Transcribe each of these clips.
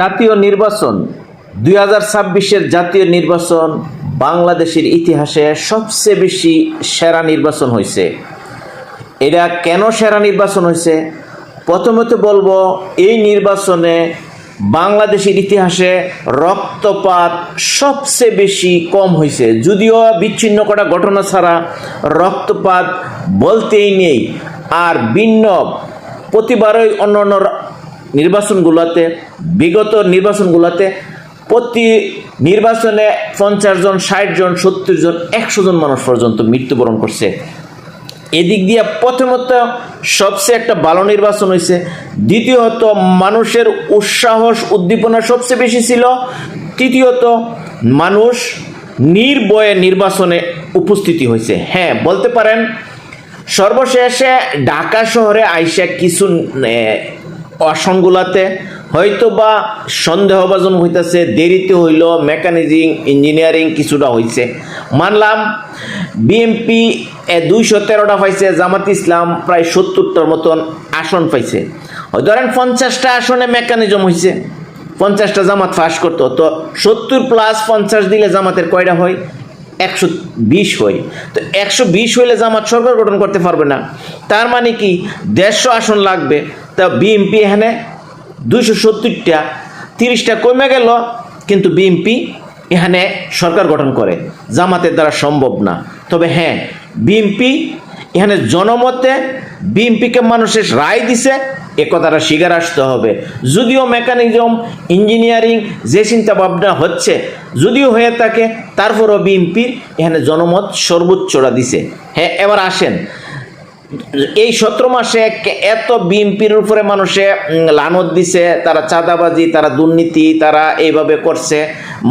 জাতীয় নির্বাচন, দুই হাজার ছাব্বিশের জাতীয় নির্বাচন বাংলাদেশের ইতিহাসে সবচেয়ে বেশি সেরা নির্বাচন হয়েছে। এটা কেন সেরা নির্বাচন হয়েছে? প্রথমত বলব, এই নির্বাচনে বাংলাদেশের ইতিহাসে রক্তপাত সবচেয়ে বেশি কম হয়েছে। যদিও বিচ্ছিন্ন করা ঘটনা ছাড়া রক্তপাত বলতেই নেই। আর ভিন্ন, প্রতিবারই অন্য অন্য নির্বাচনগুলোতে, বিগত নির্বাচনগুলোতে প্রতি নির্বাচনে পঞ্চাশ জন, ষাট জন, সত্তর জন, একশো জন মানুষ পর্যন্ত মৃত্যুবরণ করছে। এদিক দিয়ে প্রথমত সবচেয়ে একটা ভালো নির্বাচন হয়েছে দ্বিতীয়ত মানুষের উৎসাহস উদ্দীপনা সবচেয়ে বেশি ছিল, তৃতীয়ত মানুষ নির্ভয়ে নির্বাচনে উপস্থিতি হয়েছে হ্যাঁ বলতে পারেন, সর্বশেষে ঢাকা শহরে আইসা কিছু আসনগুলাতে হয়তো বা সন্দেহভাজন হইতেছে, দেরিতে হইল, মেকানিজিং, ইঞ্জিনিয়ারিং কিছুটা হয়েছে মানলাম বিএমপি দুইশো তেরোটা পাইছে, জামাত ইসলাম প্রায় সত্তরটার মতন আসন পাইছে। ধরেন পঞ্চাশটা আসনে মেকানিজম হয়েছে পঞ্চাশটা জামাত ফাঁস করতো, তো সত্তর প্লাস পঞ্চাশ দিলে জামাতের কয়টা হয়? একশো বিশ হয়। তো একশো বিশ হইলে জামাত সরকার গঠন করতে পারবে না। তার মানে কি, দেড়শো আসন লাগবে তা বিএমপি এখানে দুইশো সত্তরটা, তিরিশটা কমে গেল, কিন্তু বিএমপি এখানে সরকার গঠন করে। জামাতের দ্বারা সম্ভব না। তবে হ্যাঁ বিএমপি এখানে জনমতে বিএমপিকে মানুষের রায় দিছে, এ কথাটা স্বীকার আসতে হবে। যদিও মেকানিজম, ইঞ্জিনিয়ারিং যে চিন্তা ভাবনা হচ্ছে, যদিও হয়ে থাকে, তারপরও বিএনপির এখানে জনমত সর্বোচ্চটা দিছে। হ্যাঁ এবার আসেন। এই সতেরো মাসে এত বিএনপির উপরে মানুষে লানত দিছে, তারা চাঁদাবাজি, তারা দুর্নীতি, তারা এইভাবে করছে,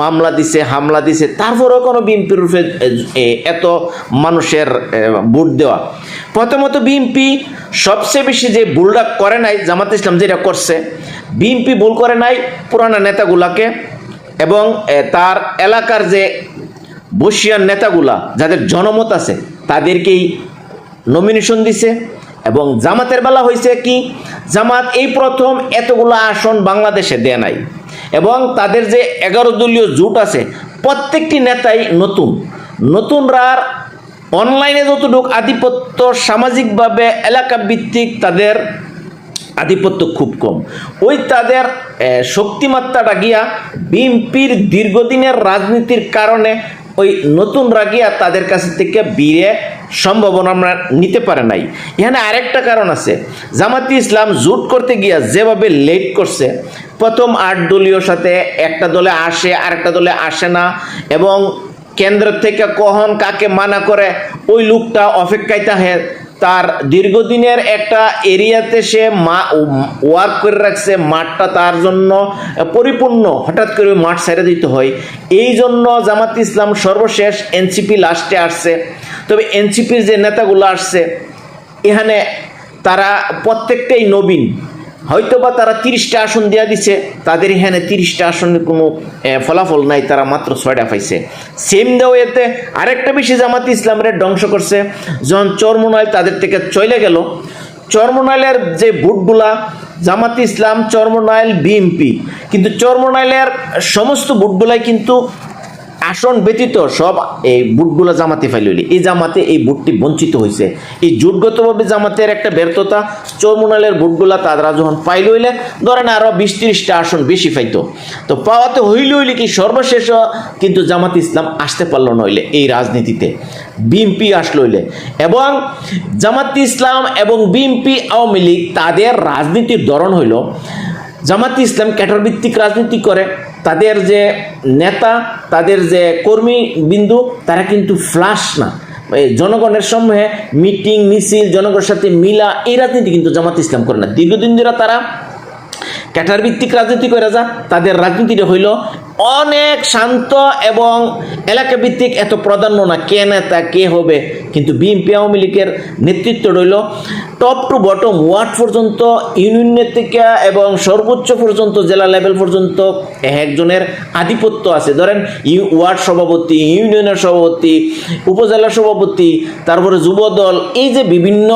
মামলা দিছে, হামলা দিছে। তারপরেও কোনো বিএনপির উপরে এত মানুষের ভোট দেওয়া। প্রথমত বিএনপি সবচেয়ে বেশি যে ভুলটা করে নাই, জামাত ইসলাম যেটা করছে, বিএনপি ভুল করে নাই পুরানা নেতাগুলাকে এবং তার এলাকার যে বসিয়ান নেতাগুলা, যাদের জনমত আছে, তাদেরকেই নমিনেশন দিছে এবং জামাতের বেলা হয়েছে কি? জামাত এই প্রথম এতগুলো আসন বাংলাদেশে দেয় নাই। এবং তাদের যে এগারো দলীয় জোট আছে, প্রত্যেকটি নেতাই নতুন। নতুনরার অনলাইনে যতটুকু আধিপত্য সামাজিকভাবে এলাকা ভিত্তিক তাদের আধিপত্য খুব কম। ওই তাদের শক্তিমাত্রাটা গিয়া বিএনপির দীর্ঘদিনের রাজনীতির কারণে ওই নতুন রাগিয়া তাদের কাছ থেকে বিয়ে সম্ভাবনা আমরা নিতে পারে নাই। এখানে আরেকটা কারণ আছে। জামাতি ইসলাম জুট করতে গিয়া যেভাবে লেট করছে, প্রথম আট দলীয় সাথে একটা দলে আসে, আরেকটা দলে আসে না এবং কেন্দ্র থেকে কখন কাকে মানা করে, ওই লোকটা অপেক্ষায় থাকে। তার দীর্ঘদিনের একটা এরিয়াতে সে মা ওয়ার্ক করে রাখছে, মাঠটা তার জন্য পরিপূর্ণ। হঠাৎ করে মাঠ ছেড়ে দিতে হয়। এই জন্য জামাত ইসলাম সর্বশেষ এনসিপি লাস্টে আসছে। তবে এনসিপির যে নেতাগুলো আসছে, এখানে তারা প্রত্যেকটাই নবীন। হয়তোবা তারা তিরিশটা আসন দেওয়া দিছে, তাদের এখানে তিরিশটা আসনের কোনো ফলাফল নাই, তারা মাত্র ছয়টা পাইছে। সেম দেও এতে আরেকটা বেশি জামাতি ইসলামের ধ্বংস করছে। যখন চরমোনাইল তাদের থেকে চলে গেল, চরমোনাইলের যে ভোটগুলা, জামাতি ইসলাম, চরমোনাইল বিএমপি কিন্তু চরমোনাইলের সমস্ত ভোটগুলাই কিন্তু আসন ব্যতীত সব এই বুটগুলো জামাতে ফাইলি এই জামাতে এই বুটটি বঞ্চিত হয়েছে এই জোটগতভাবে জামাতের একটা ব্যর্থতা চৌমুনালের বুটগুলা তারা যখন পাইল হইলে, ধরেন আরও বিশ তিরিশটা আসন বেশি পাইতো তো পাওয়াতে হইলে হইলে কি সর্বশেষ, কিন্তু জামাত ইসলাম আসতে পারল নইলে এই রাজনীতিতে। বিএমপি আসলো হইলে। এবং জামাত ইসলাম এবং বিএমপি আওয়ামী লীগ তাদের রাজনীতির ধরন হইল, জামাত ইসলাম ক্যাটার ভিত্তিক রাজনীতি করে তাদের যে নেতা, তাদের যে কর্মী বিন্দু, তারা কিন্তু ফ্লাশ না। জনগণের সমূহে মিটিং মিছিল, জনগণের সাথে মিলা, এই রাজনীতি কিন্তু জামাত ইসলাম করে না। দীর্ঘদিন ধরে তারা ক্যাটার ভিত্তিক রাজনীতি করে যা, তাদের রাজনীতিটা হইল অনেক শান্ত এবং এলাকা ভিত্তিক এত প্রাধান্য না, কে নেতা, কে হবে। কিন্তু বিএনপি আওয়ামী লীগের নেতৃত্ব রইল টপ টু বটম ওয়ার্ড পর্যন্ত ইউনিয়নের থেকে এবং সর্বোচ্চ পর্যন্ত, জেলা লেভেল পর্যন্ত একজনের আধিপত্য আছে। ধরেন ইউ ওয়ার্ড সভাপতি ইউনিয়নের সভাপতি, উপজেলা সভাপতি, তারপরে যুবদল, এই যে বিভিন্ন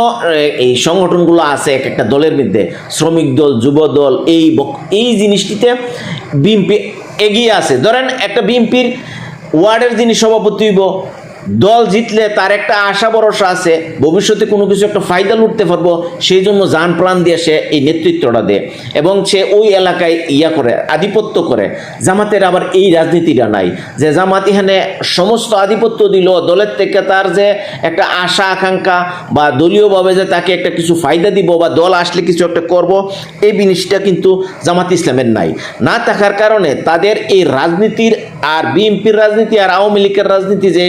এই সংগঠনগুলো আছে এক একটা দলের মধ্যে, শ্রমিক দল যুব দল এই এই জিনিসটিতে বিএনপি এগিয়ে আছে। ধরেন একটা বিএনপির ওয়ার্ডের যিনি সভাপতি হইব দল জিতলে তার একটা আশা ভরসা আছে, ভবিষ্যতে কোনো কিছু একটা ফায়দা লুটতে পারব, সেই জন্য যান প্রাণ দিয়ে সে এই নেতৃত্বটা দেয় এবং সে ওই এলাকায় ইয়া করে, আধিপত্য করে। জামাতের আবার এই রাজনীতিটা নাই। যে জামাত এখানে সমস্ত আধিপত্য দিল, দলের থেকে তার যে একটা আশা, আকাঙ্ক্ষা বা দলীয়ভাবে যে তাকে একটা কিছু ফায়দা দিব বা দল আসলে কিছু একটা করব, এই জিনিসটা কিন্তু জামাত ইসলামের নাই। না থাকার কারণে তাদের এই রাজনীতির আর বিএনপির রাজনীতি আর আওয়ামী লীগের রাজনীতি যে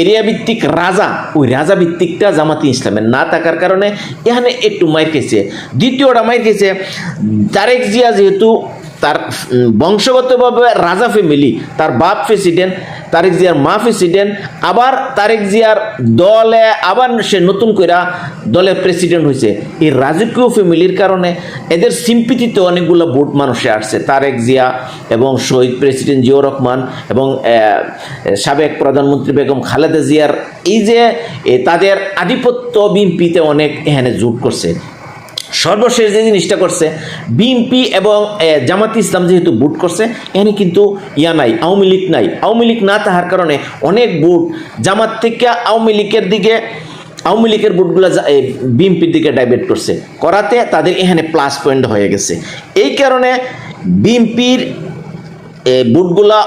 এরিয়া ভিত্তিক রাজা, ওই রাজা ভিত্তিকটা জামাতি ইসলামের না থাকার কারণে এখানে একটু মাইর খেয়েছে। দ্বিতীয়টা মাইর খেয়েছে। তারেক জিয়া যেহেতু তার বংশগতভাবে রাজা ফ্যামিলি তার বাপ প্রেসিডেন্ট তারেক জিয়ার মা প্রেসিডেন্ট আবার তারেক জিয়ার দলে আবার সে নতুন কইরা দলের প্রেসিডেন্ট হয়েছে এই রাজকীয় ফ্যামিলির কারণে এদের সিম্পিতিতে অনেকগুলো ভোট মানুষে আসছে। তারেক জিয়া এবং শহীদ প্রেসিডেন্ট জিয়াউর রহমান এবং সাবেক প্রধানমন্ত্রী বেগম খালেদা জিয়ার, এই যে তাদের আধিপত্য বিএনপিতে অনেক এখানে জোট করছে। সর্বশেষ যে জিনিসটা করছে, বিএনপি এবং জামাত ইসলাম যেহেতু বুট করছে এখানে কিন্তু ইয়া নাই, আওয়ামী লীগ নাই। আওয়ামী লীগ না থাকার কারণে অনেক বুট জামাত থেকে আওয়ামী লীগের দিকে, আওয়ামী লীগের বুটগুলো বিএনপির দিকে ডাইভার্ট করছে। করাতে তাদের এখানে প্লাস পয়েন্ট হয়ে গেছে। এই কারণে বিএনপির বুটগুলা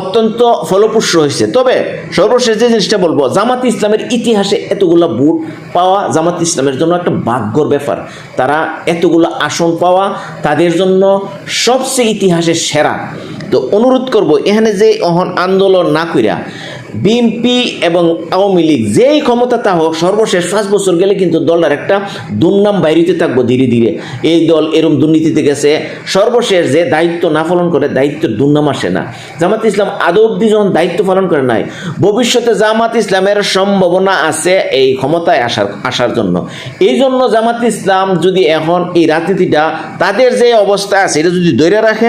অত্যন্ত ফলপ্রসূ হয়েছে। তবে সর্বশেষ যে জিনিসটা বলব, জামাত ইসলামের ইতিহাসে এতগুলো বুট পাওয়া জামাত ইসলামের জন্য একটা ভাগ্যর ব্যাপার। তারা এতগুলো আসন পাওয়া তাদের জন্য সবচেয়ে ইতিহাসে সেরা। তো অনুরোধ করব, এখানে যে অহন আন্দোলন না কইরা বিএনপি এবং আওয়ামী লীগ যেই ক্ষমতা তা হোক, সর্বশেষ পাঁচ বছর গেলে কিন্তু দলটার একটা দুর্নাম বাইরিতে থাকব ধীরে ধীরে। এই দল এরম দুর্নীতিতে গেছে, সর্বশেষ যে দায়িত্ব না পালন করে দায়িত্বের দুর্নাম আসে না। জামাত ইসলাম আদৌ অব্দি যখন দায়িত্ব পালন করে নাই, ভবিষ্যতে জামাত ইসলামের সম্ভাবনা আছে এই ক্ষমতায় আসার আসার জন্য। এই জন্য জামাত ইসলাম যদি এখন এই রাজনীতিটা তাদের যে অবস্থা আছে, এটা যদি ধরে রাখে,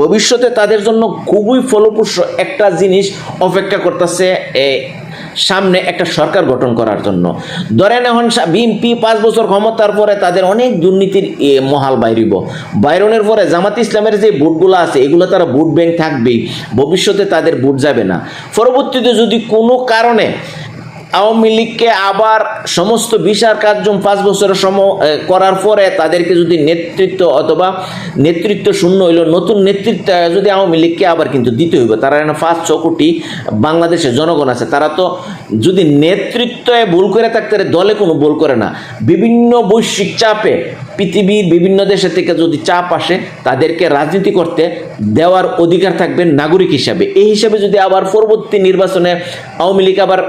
ভবিষ্যতে তাদের জন্য খুবই ফলপ্রসূ একটা জিনিস অপেক্ষা করতেছে এ, সামনে একটা সরকার গঠন করার জন্য। ধরেন এখন বিএনপি পাঁচ বছর ক্ষমতার পরে তাদের অনেক দুর্নীতির মহাল বাইরিব। বাইরনের পরে জামাত ইসলামের যে বুটগুলো আছে, এগুলো তারা বুট ব্যাংক থাকবেই। ভবিষ্যতে তাদের বুট যাবে না। পরবর্তীতে যদি কোনো কারণে আওয়ামী লীগকে আবার সমস্ত বিচার কার্য পাঁচ বছরের সম করার পরে তাদেরকে যদি নেতৃত্ব অথবা নেতৃত্ব শূন্য হইল, নতুন নেতৃত্ব যদি আওয়ামী লীগকে আবার কিন্তু দিতে হইব, তারা এখানে পাঁচ ছ কোটি বাংলাদেশের জনগণ আছে। তারা তো যদি নেতৃত্বে ভুল করে থাকতে দলে কোনো ভুল করে না। বিভিন্ন বৈশ্বিক চাপে পৃথিবীর বিভিন্ন দেশের থেকে যদি চাপ আসে, তাদেরকে রাজনীতি করতে দেওয়ার অধিকার থাকবে নাগরিক হিসাবে। এই হিসাবে যদি আবার পরবর্তী নির্বাচনে আওয়ামী লীগ আবার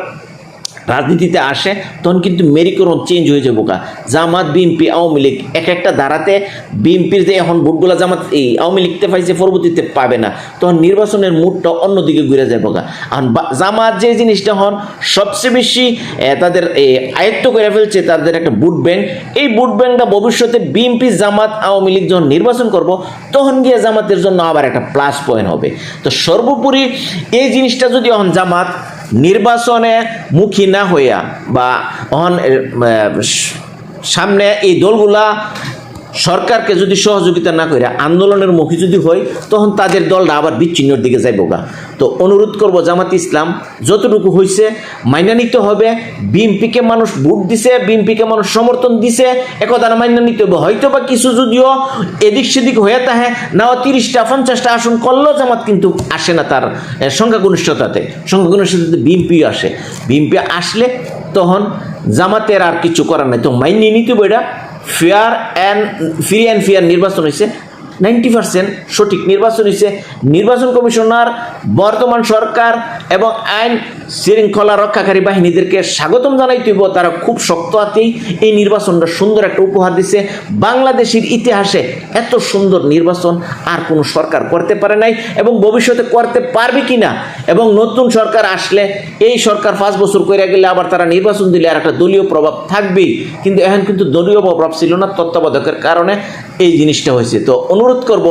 রাজনীতিতে আসে, তখন কিন্তু মেরিকরণ চেঞ্জ হয়ে যাব কা জামাত বিএনপি আওয়ামী লীগ, এক একটা ধারাতে বিএনপির যে এখন ভোটগুলো জামাত এই আওয়ামী লীগতে পাইছে, পরবর্তীতে পাবে না। তখন নির্বাচনের মুডটা অন্যদিকে ঘুরে যাব এখন বা- জামাত যে জিনিসটা হন, সবচেয়ে বেশি তাদের আয়ত্ত করে ফেলছে তাদের একটা ভোট ব্যাংক। এই ভোট ব্যাংকটা ভবিষ্যতে বিএনপি জামাত, আওয়ামী লীগ যখন নির্বাচন করব, তখন গিয়ে জামাতের জন্য আবার একটা প্লাস পয়েন্ট হবে। তো সর্বোপরি এই জিনিসটা যদি এখন জামাত নির্বাচনে মুখী না হইয়া বা সামনে এই দলগুলা সরকারকে যদি সহযোগিতা না করে আন্দোলনের মুখী যদি হয় তখন তাদের দলটা আবার বিচ্ছিন্নর দিকে যাইব গা। তো অনুরোধ করব জামাত ইসলাম যতটুকু হয়েছে মাইনা নিতে হবে। বিএনপিকে মানুষ ভোট দিছে বিএনপিকে মানুষ সমর্থন দিছে একথা মাইনা নিতে হবে। হয়তো বা কিছু যদিও এদিক সেদিক হয়ে থাকে না তিরিশটা পঞ্চাশটা আসন করলেও জামাত কিন্তু আসে না তার এ, সংখ্যাগরিষ্ঠতাতে। সংখ্যাগরিষ্ঠতাতে বিএনপি আসে। বিএনপি আসলে তখন জামাতের আর কিছু করার নাই। তো মাইনে নিতে হবে এটা। Fair and free and fair নির্বাচন হয়েছে। নাইনটি পার্সেন্ট সঠিক নির্বাচন হয়েছে নির্বাচন কমিশনার, বর্তমান সরকার এবং আইন শৃঙ্খলা রক্ষাকারী বাহিনীদেরকে স্বাগতম জানাই তুইব তারা খুব শক্ত হাতেই এই নির্বাচনটা সুন্দর একটা উপহার দিছে। বাংলাদেশের ইতিহাসে এত সুন্দর নির্বাচন আর কোনো সরকার করতে পারে নাই এবং ভবিষ্যতে করতে পারবে কি না এবং নতুন সরকার আসলে এই সরকার পাঁচ বছর করে গেলে আবার তারা নির্বাচন দিলে আর একটা দলীয় প্রভাব থাকবেই। কিন্তু এখন কিন্তু দলীয় প্রভাব ছিল না তত্ত্বাবধায়কের কারণে এই জিনিসটা হয়েছে। তো অনুরোধ করব,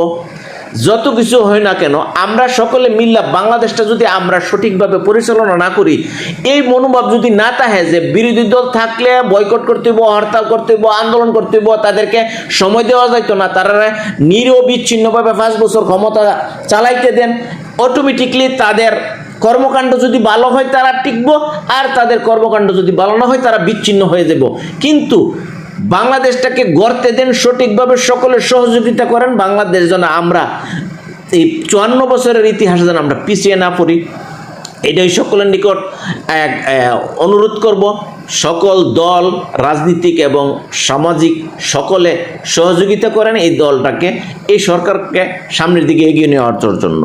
যত কিছু হয় না কেন, আমরা সকলে মিল্লা বাংলাদেশটা যদি আমরা সঠিকভাবে পরিচালনা না করি, এই মনোভাব যদি না থাকে যে বিরোধী দল থাকলে বয়কট করতে হইব, হরতাল করতে হইব, আন্দোলন করতে হইব, তাদেরকে সময় দেওয়া যাইতো না, তারা নিরবিচ্ছিন্নভাবে পাঁচ বছর ক্ষমতা চালাইতে দেন অটোমেটিকলি তাদের কর্মকাণ্ড যদি ভালো হয় তারা টিকবো, আর তাদের কর্মকাণ্ড যদি ভালো না হয় তারা বিচ্ছিন্ন হয়ে যাব কিন্তু বাংলাদেশটাকে গড়তে দেন সঠিকভাবে সকলের সহযোগিতা করেন। বাংলাদেশ যেন আমরা এই চুয়ান্ন বছরের ইতিহাসে যেন আমরা পিছিয়ে না পড়ি। এটাই সকলের নিকট এক অনুরোধ করব। সকল দল, রাজনীতিক এবং সামাজিক সকলে সহযোগিতা করেন এই দলটাকে, এই সরকারকে সামনের দিকে এগিয়ে নেওয়ার জন্য।